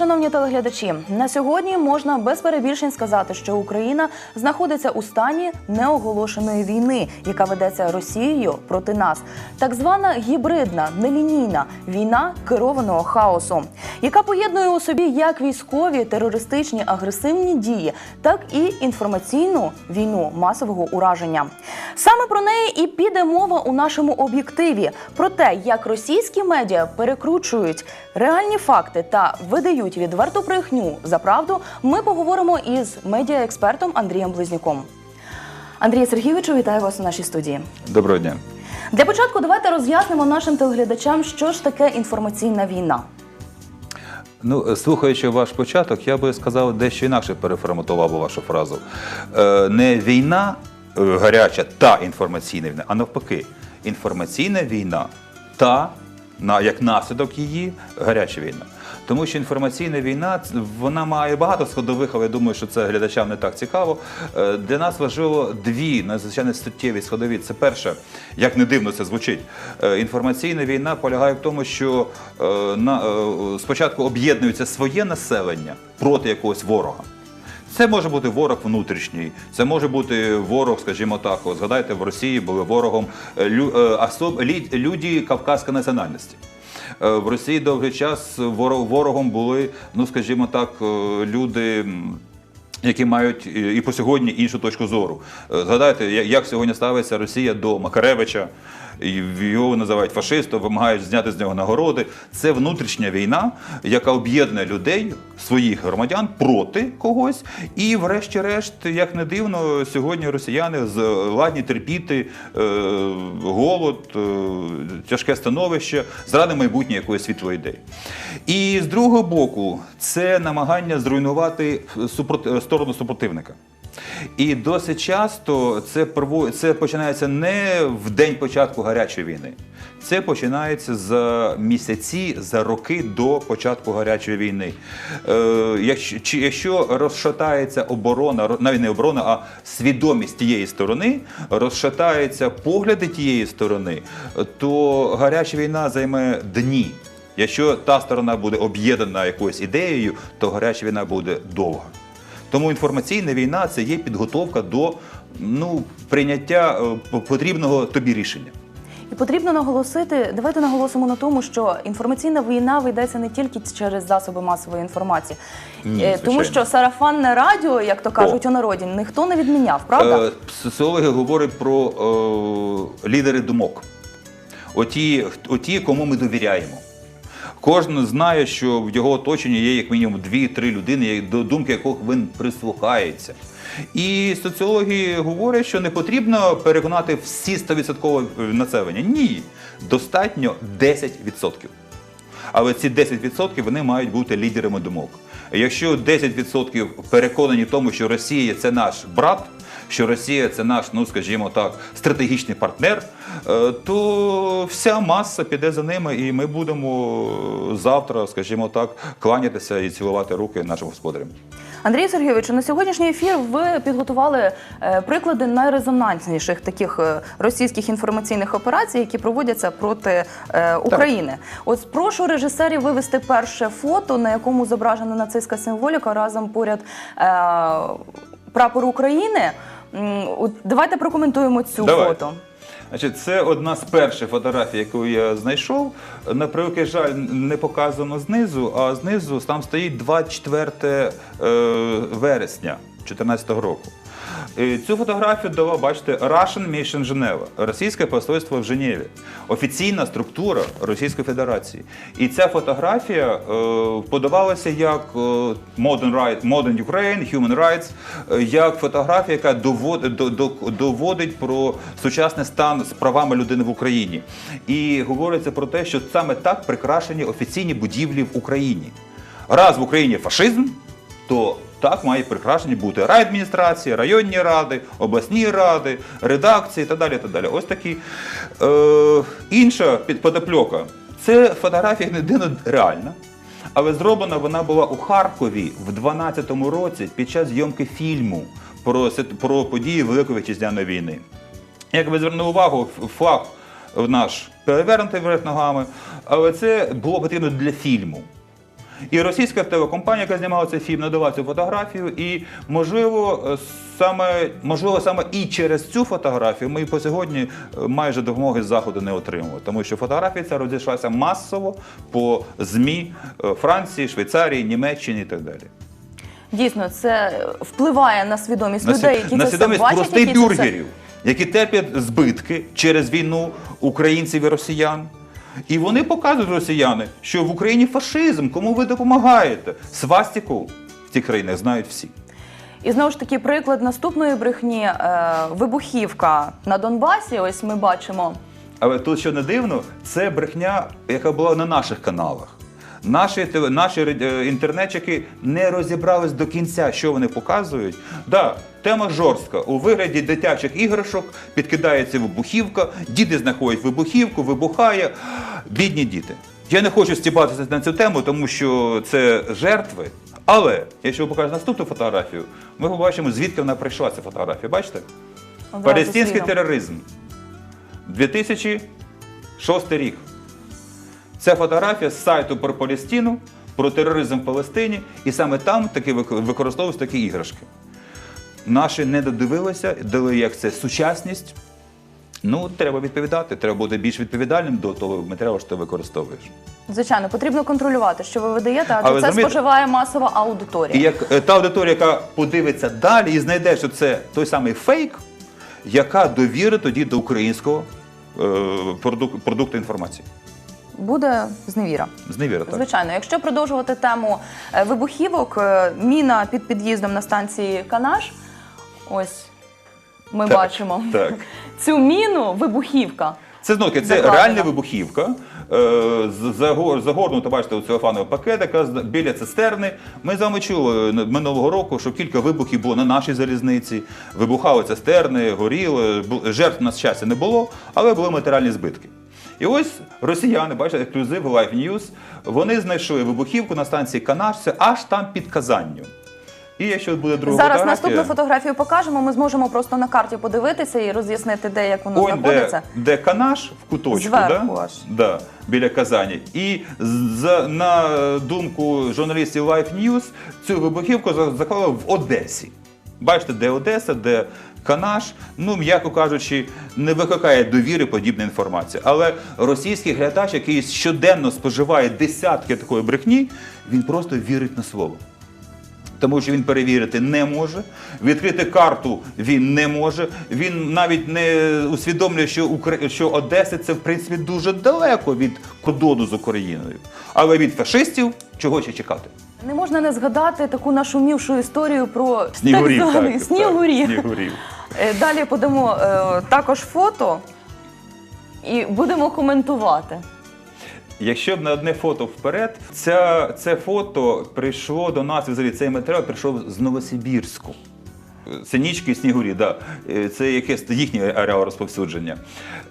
шановні телеглядачі. На сьогодні можна без перебільшень сказати, що Україна знаходиться у стані неоголошеної війни, яка ведеться Росією проти нас. Так звана гібридна, нелінійна війна керованого хаосу, яка поєднує у собі як військові, терористичні, агресивні дії, так і інформаційну війну масового ураження. Саме про неї і піде мова у нашому об'єктиві про те, як російські медіа перекручують реальні факти та видають відверту брехню за правду. Ми поговоримо із медіаекспертом Андрієм Близнюком. Андрій Сергійовичу, вітаю вас у нашій студії. Доброго дня. Для початку давайте роз'яснимо нашим телеглядачам, що ж таке інформаційна війна. Ну, слухаючи ваш початок, я би сказав дещо інакше переформатував би вашу фразу. Е, не війна е, гаряча та інформаційна війна, а навпаки, інформаційна війна та як наслідок її гаряча війна. Тому що інформаційна війна вона має багато складових, але я думаю, що це глядачам не так цікаво. Е, Для нас важливо дві надзвичайно суттєві складові. Це перше, як не дивно це звучить. е, Інформаційна війна полягає в тому, що е, спочатку об'єднується своє населення проти якогось ворога. Це може бути ворог внутрішній, це може бути ворог, скажімо так. Згадайте, в Росії були ворогом люди кавказської національності. Е, В Росії довгий час воро- ворогом були, ну скажімо так, е, люди. Які мають е, і по сьогодні іншу точку зору. Е, Згадайте, як сьогодні ставиться Росія до Макаревича, його називають фашистом, вимагають зняти з нього нагороди. Це внутрішня війна, яка об'єднує людей, своїх громадян проти когось. І, врешті-решт, як не дивно, сьогодні росіяни ладні терпіти е, голод, тяжке становище заради майбутньої якоїсь світлої ідеї. І з другого боку, це намагання зруйнувати супроти- сторону супротивника. І досить часто це це починається не в день початку гарячої війни. Це починається за місяці, за роки до початку гарячої війни. Е, якщо розшатається оборона, навіть не оборона, а свідомість тієї сторони, розшатаються погляди тієї сторони, то гаряча війна займе дні. Якщо та сторона буде об'єднана якоюсь ідеєю, то гаряча війна буде довга. Тому інформаційна війна це є підготовка до ну, прийняття е, потрібного тобі рішення. І потрібно наголосити, давайте наголосимо на тому, що інформаційна війна ведеться не тільки через засоби масової інформації, Ні, Е, тому що сарафанне радіо, як то кажуть у народі, ніхто не відміняв, правда? Е, Соціологи говорять про е, лідери думок. Оті, оті, кому ми довіряємо. Кожен знає, що в його оточенні є як мінімум дві-три людини, до думки яких він прислухається. І соціологи говорять, що не потрібно переконати всі 100% населення. Ні, достатньо 10%. Але ці 10% вони мають бути лідерами думок. Якщо 10% переконані в тому, що Росія це наш брат, що Росія це наш, ну скажімо так, стратегічний партнер, е, то вся маса піде за ними, і ми будемо завтра, скажімо так, кланятися і цілувати руки нашим господарям. Андрій Сергійовичу, на сьогоднішній ефір ви підготували е, приклади найрезонансніших таких е, російських інформаційних операцій, які проводяться проти е, України. От прошу режисерів вивести перше фото, на якому зображена нацистська символіка разом поряд е, прапор України. М, От давайте прокоментуємо цю Давай. фото. Значить, це одна з перших фотографій, яку я знайшов. На превеликий жаль, не показано знизу, а знизу там стоїть 24 е, вересня 2014 року. Цю фотографію дала, бачите, Russian Mission Geneva, російське посольство в Женеві, офіційна структура Російської Федерації. І ця фотографія е, подавалася як е, Modern, right, Modern Ukraine, Human Rights, е, як фотографія, яка доводить, до, до, доводить про сучасний стан з правами людини в Україні. І говориться про те, що саме так прикрашені офіційні будівлі в Україні. Раз в Україні фашизм, то так має прикрашені бути райадміністрації, районні ради, обласні ради, редакції та далі. Та далі. Ось такі. Е, інша підподопльока. Це фотографія не дивно реальна. Але зроблена вона була у Харкові в 12-му році під час зйомки фільму про, про події Великої Вітчизняної війни. Як ви звернули увагу, флаг наш перевернутий вверх ногами, але це було потрібно для фільму. І російська телекомпанія, яка знімала цей фільм, надала цю фотографію. І можливо, е, саме можливо, саме і через цю фотографію ми і по сьогодні е, майже допомоги з заходу не отримали, тому що фотографія ця розійшлася масово по змі е, Франції, Швейцарії, Німеччини і так далі. Дійсно, це впливає на свідомість На, людей, які на це свідомість бачать, простих які це бюргерів, які терпять збитки через війну українців і росіян. І вони показують росіяни, що в Україні фашизм, кому ви допомагаєте. Свастику в цих країнах знають всі. І знову ж таки, приклад наступної брехні е, вибухівка на Донбасі. Ось ми бачимо. Але тут, що не дивно, це брехня, яка була на наших каналах. Наші, наші е, інтернетчики не розібрались до кінця, що вони показують. Да, тема жорстка. У вигляді дитячих іграшок підкидається вибухівка, діти знаходять вибухівку, вибухає. Бідні діти. Я не хочу стібатися на цю тему, тому що це жертви. Але якщо ви покажете наступну фотографію, ми побачимо, звідки вона прийшла ця фотографія. Бачите? Палестинський тероризм. 2006 рік. Це фотографія з сайту про Палестину, про тероризм в Палестині, і саме там таки вик- використовують такі іграшки. Наші не додивилися, дали як це сучасність. Ну, треба відповідати, треба бути більш відповідальним до того матеріалу, що ти використовуєш. Звичайно, потрібно контролювати, що ви видаєте, адже Але це розумієте- споживає масова аудиторія. І як е, та аудиторія, яка подивиться далі і знайде, що це той самий фейк, яка довірить тоді до українського е, продук- продукту інформації. Буде зневіра. Зневіра, так. Звичайно, якщо продовжувати тему е, вибухівок, е, міна під під'їздом на станції Канаш. Ось ми Так, бачимо так. цю міну, вибухівка. Це знову це Закладена. реальна вибухівка, е, загорнута, бачите, у целофановий пакет, яка з- біля цистерни. Ми з вами чули е, минулого року, що кілька вибухів було на нашій залізниці, вибухали цистерни, горіли, жертв на щастя не було, але були матеріальні збитки. І ось росіяни, бачите, ексклюзив Live News, вони знайшли вибухівку на станції Канашця аж там під Казанню. І якщо буде друга Зараз фотографія, наступну фотографію покажемо. Ми зможемо просто на карті подивитися і роз'яснити, де як воно Он, знаходиться. де, де канаш в куточку, Зверху да? аж. Да, біля Казані. І за, на думку журналістів Life News, цю вибухівку заклали в Одесі. Бачите, де Одеса, де Канаш, ну, м'яко кажучи, не викликає довіри подібна інформація. Але російський глядач, який щоденно споживає десятки такої брехні, він просто вірить на слово тому що він перевірити не може. Відкрити карту він не може. Він навіть не усвідомлює, що Укра- що Одеса це в принципі дуже далеко від кордону з Україною. Але від фашистів чого ще чекати? Не можна не згадати таку нашумівшу історію про Снігурів. так званий так, снігурів. Так, снігурів. Е, Далі подамо е, також фото і будемо коментувати. Якщо б на одне фото вперед, ця, це фото прийшло до нас, взагалі цей матеріал прийшов з Новосибірську. Це нічки і снігурі, да. Е, це якесь їхнє ареал розповсюдження.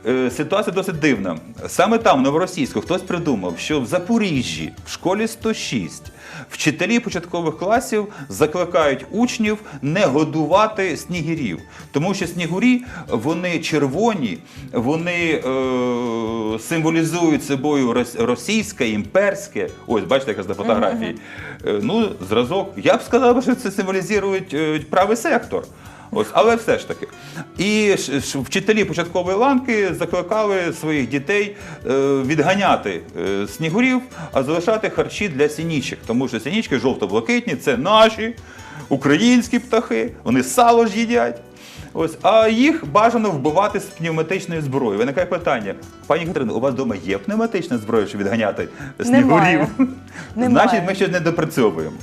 Е, Ситуація досить дивна. Саме там, в Новоросійську, хтось придумав, що в Запоріжжі, в школі 106, вчителі початкових класів закликають учнів не годувати снігирів. Тому що снігурі вони червоні, вони е, символізують собою російське, імперське. Ось, бачите, якраз на фотографії. Е, ну, зразок. Я б сказав, що це символізує е, правий сектор. Ось, але все ж таки. І вчителі початкової ланки закликали своїх дітей е, відганяти е, снігурів, а залишати харчі для сінічок. Тому що сінічки жовто-блакитні це наші українські птахи, вони сало ж їдять. Ось, а їх бажано вбивати з пневматичної зброї. Виникає питання: пані Катерино, у вас вдома є пневматична зброя, щоб відганяти снігурів? Немає. Немає. Значить, ми ще не допрацьовуємо.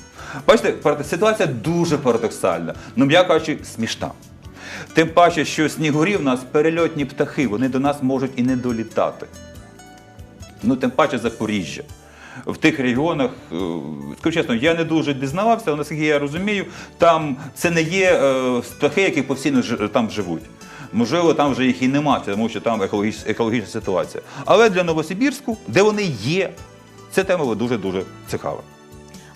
Бачите, ситуація дуже парадоксальна. Ну, м'яко кажучи, смішна. Тим паче, що снігурі в нас перельотні птахи, вони до нас можуть і не долітати. Ну, тим паче Запоріжжя. В тих регіонах, е, скажу чесно, я не дуже дізнавався, але наскільки я розумію, там це не є е, птахи, які постійно там живуть. Можливо, там вже їх і нема, тому що там екологіч, екологічна ситуація. Але для Новосибірську, де вони є, ця тема була дуже-дуже цікава.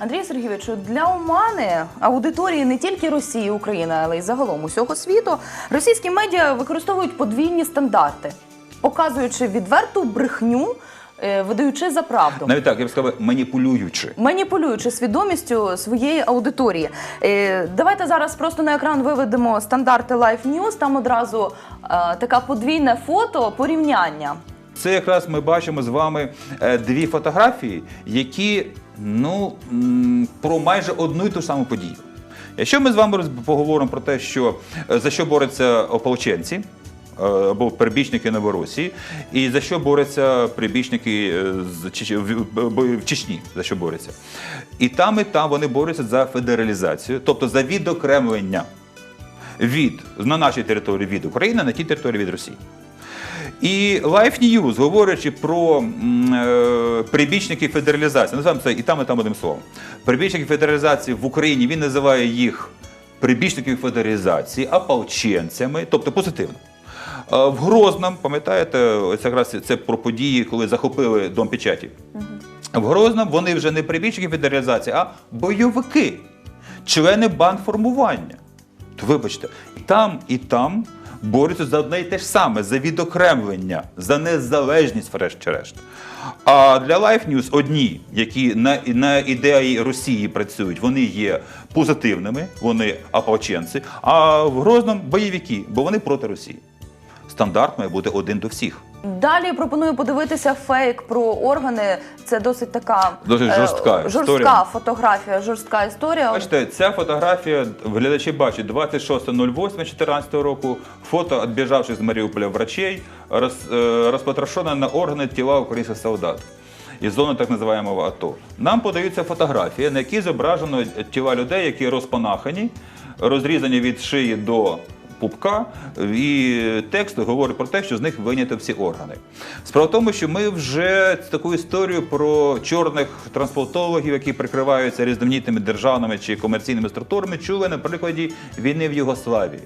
Андрій Сергійович, для омани аудиторії не тільки Росії, України, але й загалом усього світу, російські медіа використовують подвійні стандарти, показуючи відверту брехню е, видаючи за правду. Навіть так, я б сказав, маніпулюючи. Маніпулюючи свідомістю своєї аудиторії. Е, давайте зараз просто на екран виведемо стандарти Life News. Там одразу е, така подвійне фото порівняння. Це якраз ми бачимо з вами дві фотографії, які ну про майже одну і ту ж саму подію. Якщо ми з вами поговоримо про те, що е, за що борються ополченці. е, Або прибічники Новоросії, і за що борються прибічники е, в Чечні, за що борються. І там, і там вони борються за федералізацію, тобто за відокремлення від на нашій території від України на тій території від Росії. І Life News, говорячи про е, прибічників федералізації, називаємо це і там, і там одним словом. Прибічники федералізації в Україні він називає їх прибічників федералізації, ополченцями, тобто позитивно. Е, В Грозному, пам'ятаєте, ось якраз це про події, коли захопили Дом печаті. В Грозному вони вже не прибічники федералізації, а бойовики, члени бандформування. То вибачте, і там і там борються за одне і те ж саме, за відокремлення, за незалежність, врешті-решт. А для Life News одні, які на, на ідеї Росії працюють, вони є позитивними, вони ополченці, а в Грозному бойовики, бо вони проти Росії. Стандарт має бути один до всіх. Далі пропоную подивитися фейк про органи. Це досить така Досить е, жорстка жорстка історія. фотографія, жорстка історія. Бачите, ця фотографія глядачі бачать 26.08.14 року. Фото відбіжавших з Маріуполя врачей, роз, е, розпотрошена на органи тіла українських солдат. Із зони так називаємо АТО. Нам подаються фотографії, на які зображено тіла людей, які розпанахані, розрізані від шиї до пупка, і текст говорить про те, що з них вийнято всі органи. Справа в тому, що ми вже таку історію про чорних трансплантологів, які прикриваються різноманітними державними чи комерційними структурами, чули на прикладі війни в Югославії.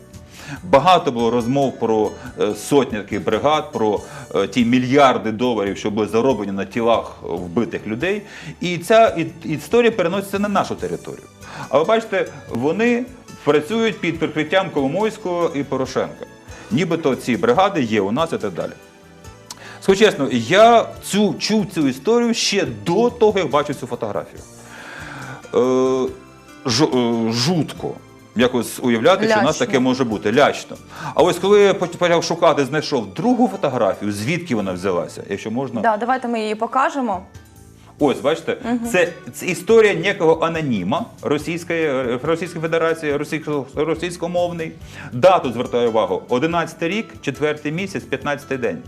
Багато було розмов про е, сотні таких бригад, про е, ті мільярди доларів, що були зароблені на тілах вбитих людей. І ця історія переноситься на нашу територію. А ви бачите, вони працюють під прикриттям Коломойського і Порошенка. Нібито ці бригади є у нас і так далі. Скажу чесно, я цю, чув цю історію ще до того, як бачив цю фотографію. Е, жу- е, жутко. Якось уявляти, що у нас таке може бути лячно. А ось коли я почав шукати, знайшов другу фотографію, звідки вона взялася, якщо можна. Да, давайте ми її покажемо. Ось, бачите, це, це історія некого аноніма Російської, е, Російської Федерації, російсько, російськомовний. Дату звертаю увагу: 11 рік, 4 місяць, 15 день.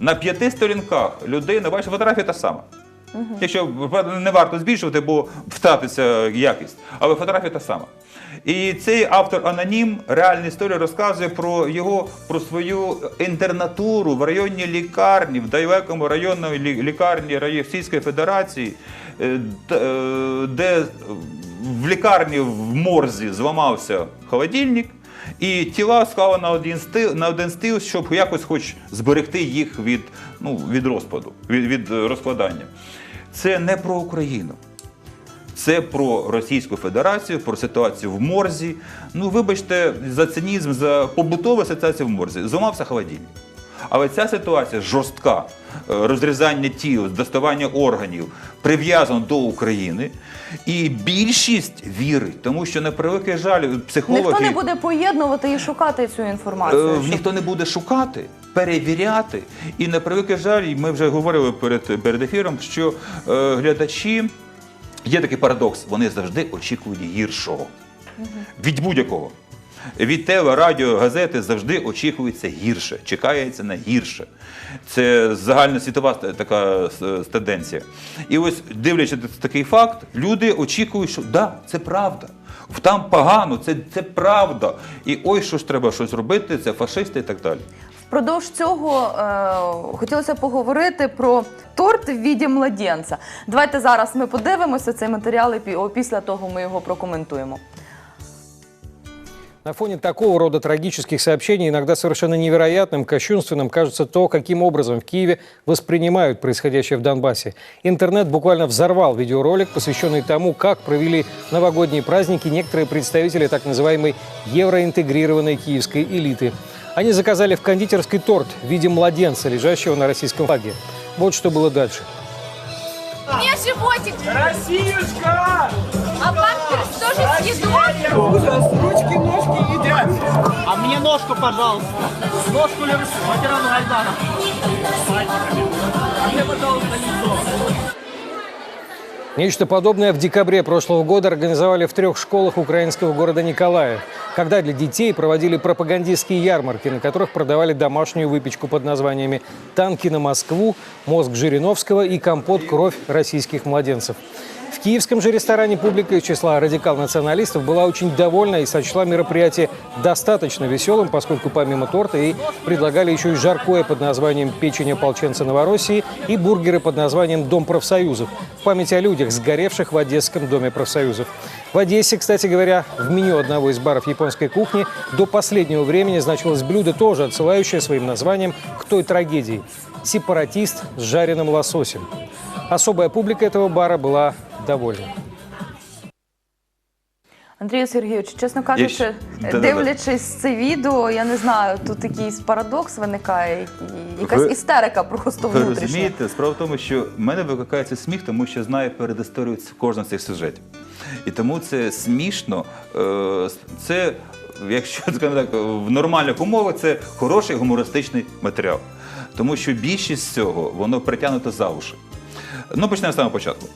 На п'яти сторінках людина, бачите, фотографія та сама. Якщо не варто збільшувати, бо втратиться якість, але фотографія та сама. І цей автор анонім реальну історію розказує про його про свою інтернатуру в районній лікарні, в далекому районній лікарні Російської Федерації, е, е, де в лікарні в морзі зламався холодильник. І тіла склали на один стил, на один стил, щоб якось хоч зберегти їх від, ну, від розпаду, від, від е, розкладання. Це не про Україну. Це про Російську Федерацію, про ситуацію в морзі. Ну, вибачте, за цинізм, за побутову ситуацію в морзі. Зламався холодильник. Але ця ситуація жорстка, е, розрізання тіл, доставання органів, прив'язана до України. І більшість вірить, тому що на превеликий жаль, психологи. Ніхто не буде поєднувати і шукати цю інформацію. Е, щоб- Ніхто не буде шукати, перевіряти. І на превеликий жаль, ми вже говорили перед, перед ефіром, що е, глядачі є такий парадокс, вони завжди очікують гіршого. Від будь-якого. Від теле, радіо, газети завжди очікується гірше, чекається на гірше. Це загальносвітова така тенденція. І ось, дивлячись такий факт, люди очікують, що да, це правда. Там погано, це, це правда. І ой, що ж треба щось робити, це фашисти і так далі. Впродовж цього е, хотілося поговорити про торт в віді младенця. Давайте зараз ми подивимося цей матеріал і після того ми його прокоментуємо. На фоне такого рода трагических сообщений иногда совершенно невероятным, кощунственным кажется то, каким образом в Киеве воспринимают происходящее в Донбассе. Интернет буквально взорвал видеоролик, посвященный тому, как провели новогодние праздники некоторые представители так называемой евроинтегрированной киевской элиты. Они заказали в кондитерской торт в виде младенца, лежащего на российском флаге. Вот что было дальше. Животик, Россиюшка! а памперс тоже с едой. Ужас, ручки, ножки едят. А мне ножку, пожалуйста. Ножку ветерану Гайдара. А мне, пожалуйста, лицо. Нечто подобное в декабре прошлого года организовали в трех школах украинского города Николаев, когда для детей проводили пропагандистские ярмарки, на которых продавали домашнюю выпечку под названиями «Танки на Москву», «Мозг Жириновского» и «Компот. Кровь российских младенцев». В киевском же ресторане публика из числа радикал-националистов была очень довольна и сочла мероприятие достаточно веселым, поскольку помимо торта и предлагали еще и жаркое под названием «Печень ополченца Новороссии» и бургеры под названием «Дом профсоюзов» в память о людях, сгоревших в Одесском доме профсоюзов. В Одессе, кстати говоря, в меню одного из баров японской кухни до последнего времени значилось блюдо, тоже отсылающее своим названием к той трагедии – сепаратист с жареным лососем. Особая публика этого бара была довольна. Андрію Сергійович, чесно кажучи, ще- дивлячись це відео, я не знаю, тут якийсь парадокс виникає, якась Ви- істерика просто Ви розумієте, справа в тому, що в мене викликає цей сміх, тому що знаю перед історією кожного з цих сюжетів. І тому це смішно. е, Це, якщо так, в нормальних умовах, це хороший гумористичний матеріал. Тому що більшість цього воно притягнуто за уші. Ну, почнемо з самого початку.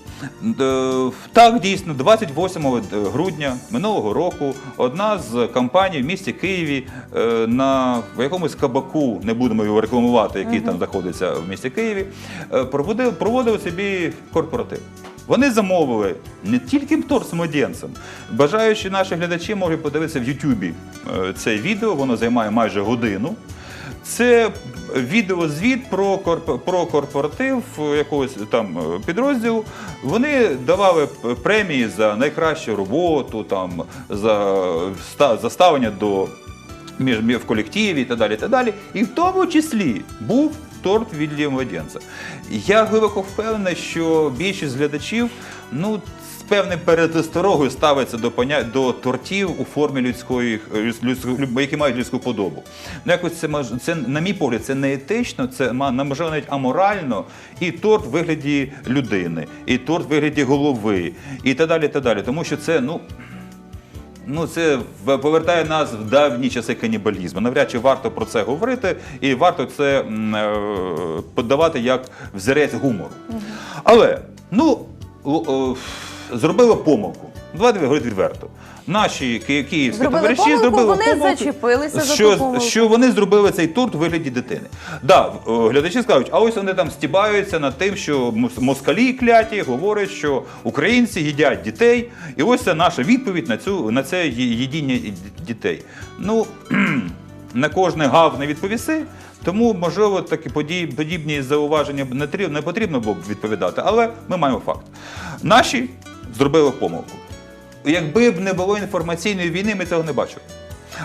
Е, Так, дійсно, 28 грудня минулого року одна з компаній в місті Києві е, на в якомусь кабаку, не будемо його рекламувати, який там знаходиться в місті Києві, е, проводив, проводив собі корпоратив. Вони замовили не тільки торт з. Бажаючи наші глядачі можуть подивитися в Ютубі е, це відео, воно займає майже годину. Це відеозвіт про, корп- про корпоратив якогось там е, підрозділу. Вони давали премії за найкращу роботу, там, за, за ставлення до між, в колективі і так далі. І, так далі. і в тому числі був торт від младенця. Я глибоко впевнений, що більшість глядачів ну, певною передосторогою ставиться до поня... до тортів у формі людської, людсь- людської- які мають людську подобу. Ну, якось це, це, на мій погляд, це не етично, це можливо навіть аморально. І торт в вигляді людини, і торт в вигляді голови, і так далі. Так далі. Тому що це, ну. Ну, це повертає нас в давні часи канібалізму. Навряд чи варто про це говорити, і варто це е, подавати як взірець гумору. Але ну зробили помилку. Давайте говорити відверто. Наші ки- київські Зробили товариші помилку, зробили вони помилку, зачепилися за що, помилку. що вони зробили цей торт у вигляді дитини. Да, глядачі скажуть, а ось вони там стібаються над тим, що мос- москалі кляті говорять, що українці їдять дітей. І ось це наша відповідь на цю на це ї- їдіння ді- дітей. Ну на кожне гав не відповіси. Тому, можливо, такі подій- подібні зауваження не трі- не потрібно було б відповідати, але ми маємо факт. Наші зробили помилку. Якби б не було інформаційної війни, ми цього не бачили.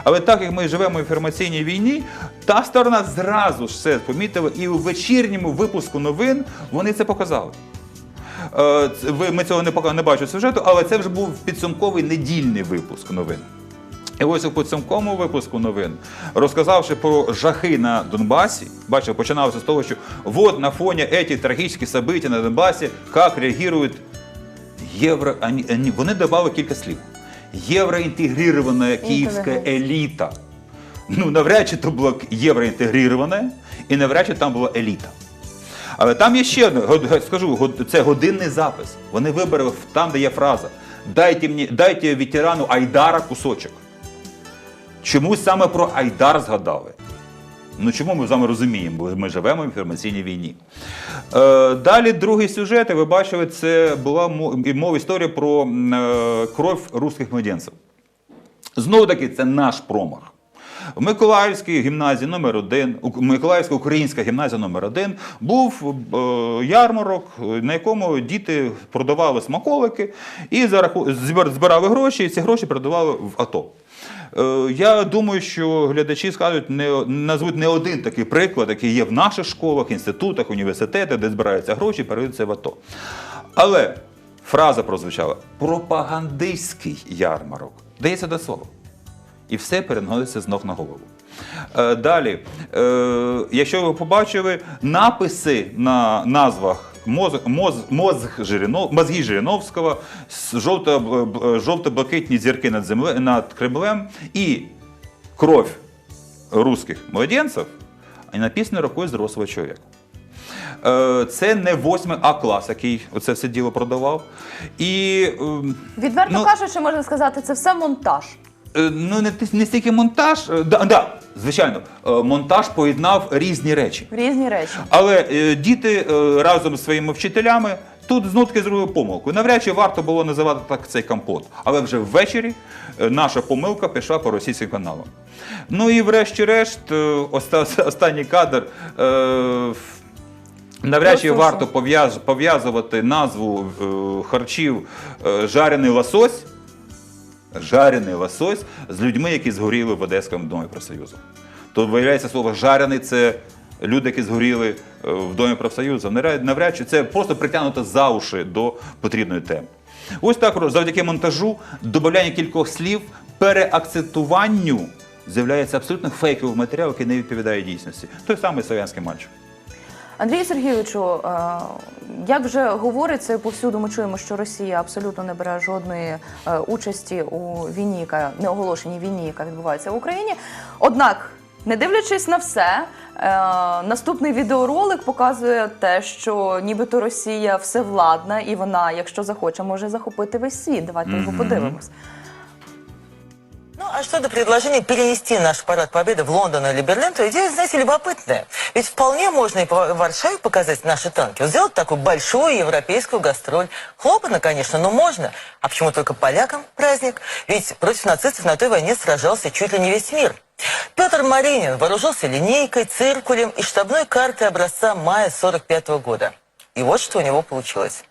Але так як ми живемо в інформаційній війні, та сторона зразу ж все помітила, і у вечірньому випуску новин вони це показали. Е, це- Ми цього не не бачимо сюжету, але це вже був підсумковий недільний випуск новин. І ось у підсумковому випуску новин, розказавши про жахи на Донбасі, бачите, починалося з того, що от на фоні цих трагічних событий на Донбасі, як реагують євро. ані- ані- Вони додали кілька слів. Євроінтегрирована київська еліта. Ну, навряд чи то було євроінтегрироване, і навряд чи там була еліта. Але там є ще одне, скажу, це годинний запис. Вони вибрали там, де є фраза Дайте мені, дайте ветерану Айдара кусочок. Чомусь саме про Айдар згадали. Ну чому ми з вами розуміємо, бо ми живемо в інформаційній війні. Е, далі другий сюжет, і ви бачили, це була мова історія про е, кров русських младенців. Знову таки, це наш промах. Миколаївській гімназії номер 1 Миколаївська українська гімназія номер 1 був е, ярмарок, на якому діти продавали смаколики і збирали гроші, і ці гроші передавали в АТО. Е, Я думаю, що глядачі скажуть, не назвуть не один такий приклад, який є в наших школах, інститутах, університетах, де збираються гроші, передаються в АТО. Але фраза прозвучала пропагандистський ярмарок. Дається до слова. І все переноситься з ног на голову. Е, Далі, е, якщо ви побачили написи на назвах моз, моз, мозг Жиринов, мозги Жириновського, жовто, жовто-блакитні зірки над, земле, над Кремлем і кров русських младенців, написано рукою зрослого чоловіка. Е, Це не 8 А клас, який оце все діло продавав. І ем, Відверто Ну- кажучи, можна сказати, це все монтаж. Е, Ну, не, не стільки монтаж, е, да, да, звичайно, е, монтаж поєднав різні речі. Різні речі. Але е, діти е, разом з своїми вчителями тут знов таки зробили помилку. Навряд чи варто було називати так цей компот. Але вже ввечері е, наша помилка пішла по російським каналам. Ну і врешті-решт, е, оста- останній кадр. Е, Навряд чи варто пов'яз- пов'язувати назву е, харчів е, жарений лосось, жарений лосось з людьми, які згоріли в Одеському домі профсоюзу. То виявляється слово жарений це люди, які згоріли е, в домі профсоюзу. Навряд- чи це просто притягнуто за уші до потрібної теми. Ось так завдяки монтажу, додаванню кількох слів, переакцентуванню з'являється абсолютно фейковий матеріал, який не відповідає дійсності. Той самий слов'янський мальчик. Андрію Сергійовичу, е, як вже говориться повсюду, ми чуємо, що Росія абсолютно не бере жодної е, участі у війні, яка неоголошеній війні, яка відбувається в Україні. Однак, не дивлячись на все, е, наступний відеоролик показує те, що нібито Росія всевладна, і вона, якщо захоче, може захопити весь світ. Давайте його подивимось. Ну, а что до предложения перенести наш парад Победы в Лондон или Берлин, то идея, знаете, любопытная. Ведь вполне можно и по Варшаве показать наши танки. Вот сделать такую большую европейскую гастроль. Хлопотно, конечно, но можно. А почему только полякам праздник? Ведь против нацистов на той войне сражался чуть ли не весь мир. Петр Маринин вооружился линейкой, циркулем и штабной картой образца мая 45 года. И вот что у него получилось.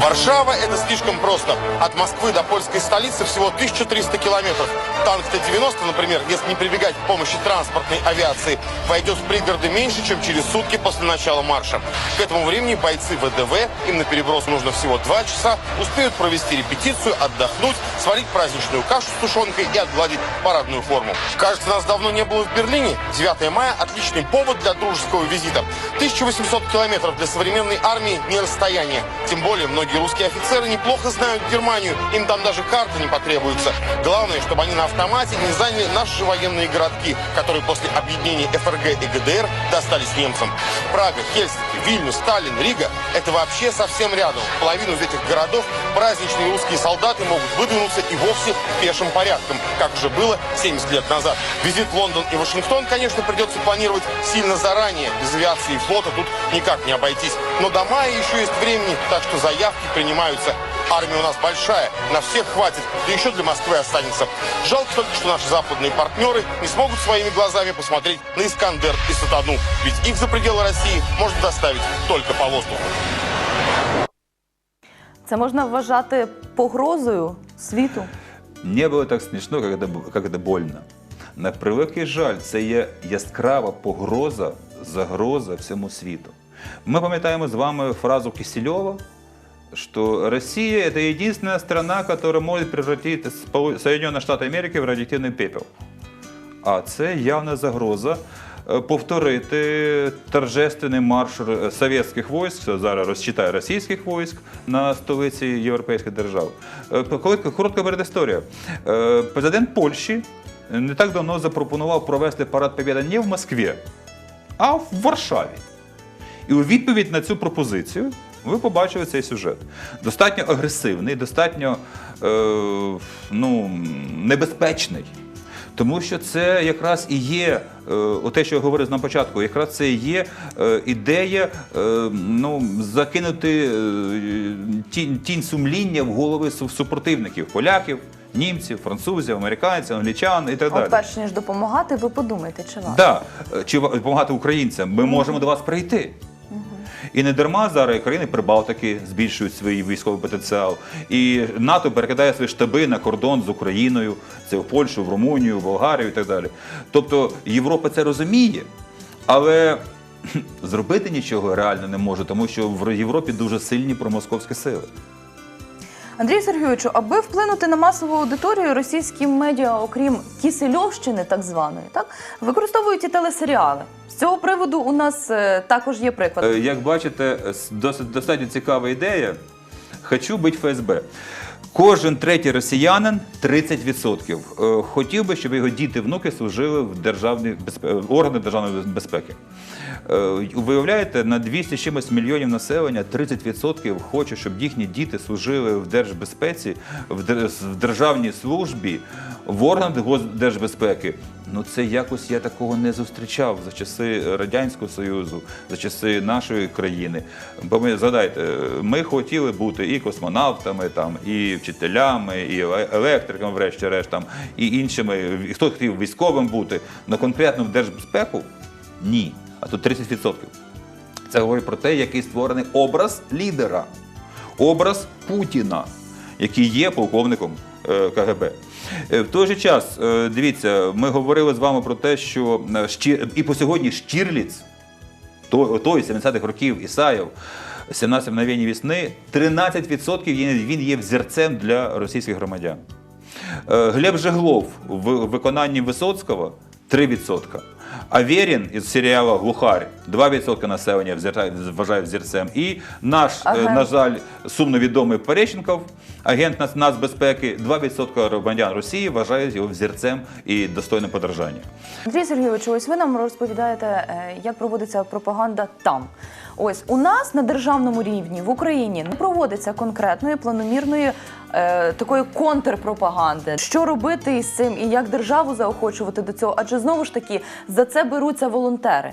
Варшава – это слишком просто. От Москвы до польской столицы всего 1300 километров. Танк Т-90, например, если не прибегать к помощи транспортной авиации, войдет в пригороды меньше, чем через сутки после начала марша. К этому времени бойцы ВДВ, им на переброс нужно всего два часа, успеют провести репетицию, отдохнуть, сварить праздничную кашу с тушенкой и отгладить парадную форму. Кажется, нас давно не было в Берлине. 9 мая – отличный повод для дружеского визита. 1800 километров для современной армии – не расстояние. Тем более, многие русские офицеры неплохо знают Германию. Им там даже карта не потребуется. Главное, чтобы они на автомате не заняли наши военные городки, которые после объединения ФРГ и ГДР достались немцам. Прага, Хельсинки, Вильнюс, Сталин, Рига – это вообще совсем рядом. Половину из этих городов праздничные русские солдаты могут выдвинуться и вовсе пешим порядком, как уже было 70 лет назад. Визит в Лондон и Вашингтон, конечно, придется планировать сильно заранее. Без авиации и флота тут никак не обойтись. Но до мая еще есть времени, так что заявки принимаются. Армия у нас большая, на всех хватит, да еще для Москвы останется. Жалко только, что наши западные партнеры не смогут своими глазами посмотреть на Искандер и Сатану, ведь их за пределы России можно доставить только по воздуху. Це можна вважати погрозою світу. Не було так смішно, як це, бу- як це больно. На превеликий жаль, це є яскрава погроза, загроза всьому світу. Ми пам'ятаємо з вами фразу Кисельова, что Россия – это единственная страна, которая может превратить Спо- Соединенные Штаты Америки в радиоактивний пепел. А це явна загроза е, повторити торжественний марш р- совєтських військ, що зараз розчитає російських військ на столиці європейських держав. Е, Коли коротка передісторія. Е, Президент Польщі не так давно запропонував провести парад Побєда не в Москві, а в Варшаві. І у відповідь на цю пропозицію ви побачили цей сюжет. Достатньо агресивний, достатньо е, ну, небезпечний. Тому що це якраз і є, е, те, що я говорив на початку, якраз це і є е, ідея е, ну, закинути тінь, тінь сумління в голови су- супротивників поляків, німців, французів, американців, англічан і так далі. От перш ніж допомагати, ви подумайте, чи варто. Да. Чи допомагати українцям? Ми можемо до вас прийти. І не дарма зараз країни Прибалтики збільшують свій військовий потенціал. І НАТО перекидає свої штаби на кордон з Україною, це в Польщу, в Румунію, в Болгарію і так далі. Тобто Європа це розуміє, але зробити нічого реально не може, тому що в Європі дуже сильні промосковські сили. Андрію Сергійовичу, аби вплинути на масову аудиторію, російські медіа, окрім Кісельовщини, так званої, так використовують і телесеріали. З цього приводу у нас е, також є приклад. Е, Як бачите, досить достатньо цікава ідея. Хочу бути ФСБ. Кожен третій росіянин 30%. е, Хотів би, щоб його діти, внуки служили в державні безпе... органи державної безпеки. Е, Виявляєте, на 200 чимось мільйонів населення 30% хоче, щоб їхні діти служили в держбезпеці, в державній службі, в органах госдержбезпеки. Ну це якось я такого не зустрічав за часи Радянського Союзу, за часи нашої країни. Бо ми згадайте, ми хотіли бути і космонавтами, там, і вчителями, і електриками, врешті-решт, і іншими. І Хто хотів військовим бути, на конкретну в держбезпеку ні. А тут 30%. Це говорить про те, який створений образ лідера, образ Путіна, який є полковником КГБ. Е, В той же час, е, дивіться, ми говорили з вами про те, що е, і по сьогодні Штірліц, той, той 70-х років Ісаєв, 17 мгновень вісни, 13% є- він є взірцем для російських громадян. Е, Глеб Жеглов в виконанні Висоцького 3%. Аверін із серіалу Глухарь 2% населення вважає взірцем. І наш, ага. На жаль, сумно відомий Перещенков, агент нацбезпеки, 2% громадян Росії вважають його взірцем і достойним подражання. Андрій Сергійович, ось ви нам розповідаєте, е, як проводиться пропаганда там. Ось у нас на державному рівні в Україні не проводиться конкретної планомірної е, такої контрпропаганди. Що робити із цим і як державу заохочувати до цього? Адже знову ж таки за це беруться волонтери.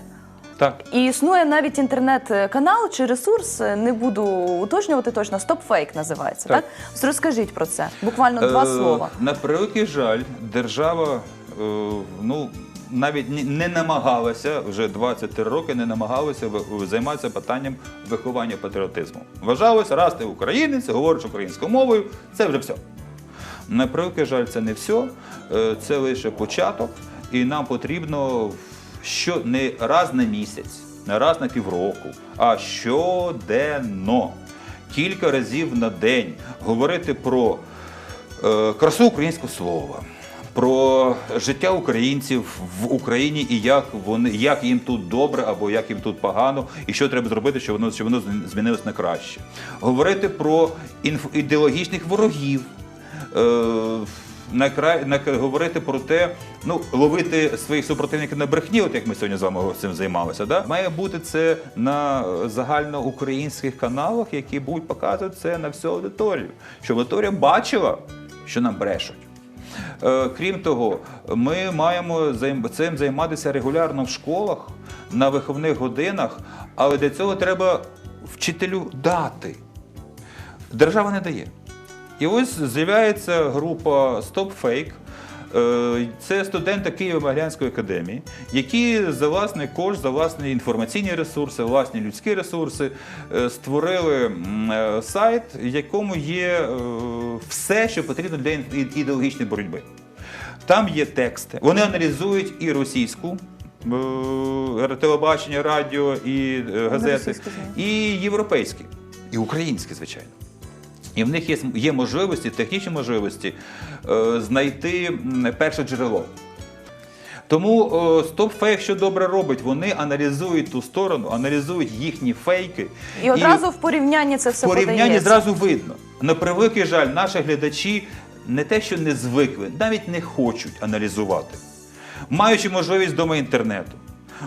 Так. І існує навіть інтернет-канал чи ресурс, е, не буду уточнювати точно, StopFake називається. Так, Так. Розкажіть про це. Буквально два Е, слова. На превеликий жаль, держава е, ну, навіть не намагалася вже 23 роки, не намагалася займатися питанням виховання патріотизму. Вважалося, раз ти українець, говориш українською мовою, це вже все. На превеликий жаль, це не все, це лише початок, і нам потрібно що не раз на місяць, не раз на півроку, а щоденно, кілька разів на день говорити про е, красу українського слова. Про життя українців в Україні і як вони як їм тут добре або як їм тут погано, і що треба зробити, щоб воно щоб воно змінилось на краще. Говорити про інф, ідеологічних ворогів, е, накра... на... говорити про те, ну ловити своїх супротивників на брехні, от як ми сьогодні з вами цим займалися. Да? Має бути це на загальноукраїнських каналах, які будуть показувати це на всю аудиторію, щоб аудиторія бачила, що нам брешуть. Е, Крім того, ми маємо цим займатися регулярно в школах, на виховних годинах, але для цього треба вчителю дати. Держава не дає. І ось з'являється група Stop Fake. Е, Це студенти Києво-Могилянської академії, які за власний кошт, за власні інформаційні ресурси, власні людські ресурси е, створили е, сайт, в якому є е, все, що потрібно для ідеологічної боротьби. Там є тексти. Вони аналізують і російську. е, Телебачення, радіо і е, газети, і європейські, і українські, звичайно. І в них є, є можливості, технічні можливості е, знайти перше джерело. Тому StopFake що добре робить, вони аналізують ту сторону, аналізують їхні фейки. І одразу в порівнянні це все в порівнянні зразу видно. На превеликий жаль, наші глядачі не те, що не звикли, навіть не хочуть аналізувати. Маючи можливість вдома інтернету,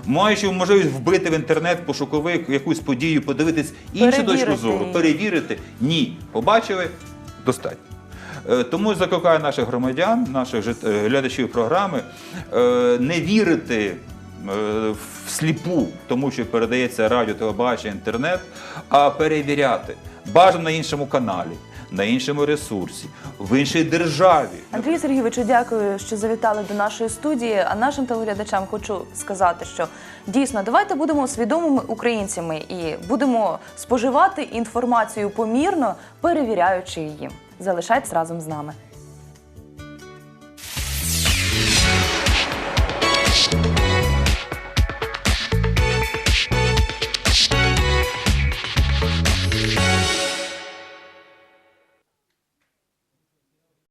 маючи можливість вбити в інтернет пошуковик якусь подію, подивитись іншу Перевірити точку зору, її. перевірити. Ні. Побачили достатньо. Е, Тому закликаю наших громадян, наших жит- е, глядачів програми е, не вірити е, всліпу, тому що передається радіо, телебачення, інтернет, а перевіряти. Бажано на іншому каналі, на іншому ресурсі, в іншій державі. Андрію Сергійовичу, дякую, що завітали до нашої студії. А нашим телеглядачам хочу сказати, що дійсно давайте будемо свідомими українцями і будемо споживати інформацію помірно, перевіряючи її. Залишайтесь разом з нами.